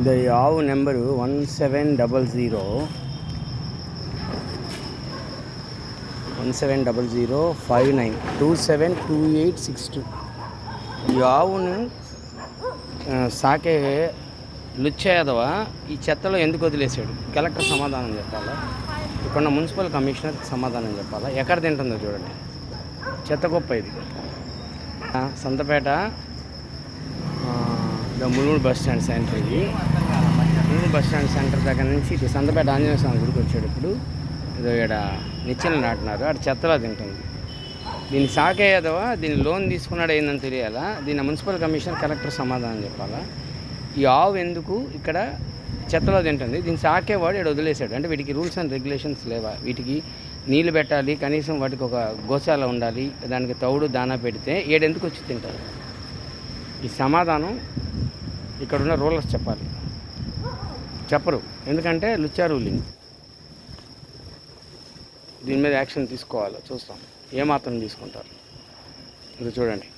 ఇది ఆవు number one seven double zero. One seven double zero five nine two seven two eight six two. ఈ ఆవును సాకే లుచ్చేదవ ఈ చెత్తలో ఎందుకు వదిలేసాడు కలెక్టర్ సమాధానం చెప్పాలా? ఇక్కడ మున్సిపల్ కమిషనర్ సమాధానం చెప్పాలా? ఎక్కడ తింటుందో చూడండి. చెత్త కుప్ప ఇది. Santhapeta Mulugudu bus stand centre ఇది. ములుగుడు బస్ స్టాండ్ సెంటర్ దగ్గర నుంచి ఇటు సందపేట ఆంజనేయ స్వామి గుడికి వచ్చేటప్పుడు ఏదో ఇదో ఇక్కడ నిచ్చెనలు నాటినారు అక్కడ చెత్తలో తింటుంది. దీన్ని సాకేయదవా దీన్ని లోన్ తీసుకున్నాడు ఏందని తెలియాలా? దీన్ని మున్సిపల్ కమిషనర్ కలెక్టర్ సమాధానం చెప్పాలా? ఈ ఆవు ఎందుకు ఇక్కడ చెత్తలో తింటుంది? దీన్ని సాకేవాడు ఇక్కడ వదిలేశాడు. అంటే వీటికి రూల్స్ అండ్ రెగ్యులేషన్స్ లేవా? వీటికి నీళ్ళు పెట్టాలి కనీసం వాటికి ఒక గోశాల ఉండాలి దానికి తౌడు దానా పెడితే ఏడెందుకు వచ్చి తింటారు? ఈ సమాధానం ఇక్కడున్న రూలర్స్ చెప్పాలి. చెప్పరు. ఎందుకంటే లుచ్చా రూలింగ్. దీని మీద యాక్షన్ తీసుకోవాలి? చూస్తాం. ఏమాత్రం తీసుకుంటారు? ఇది చూడండి.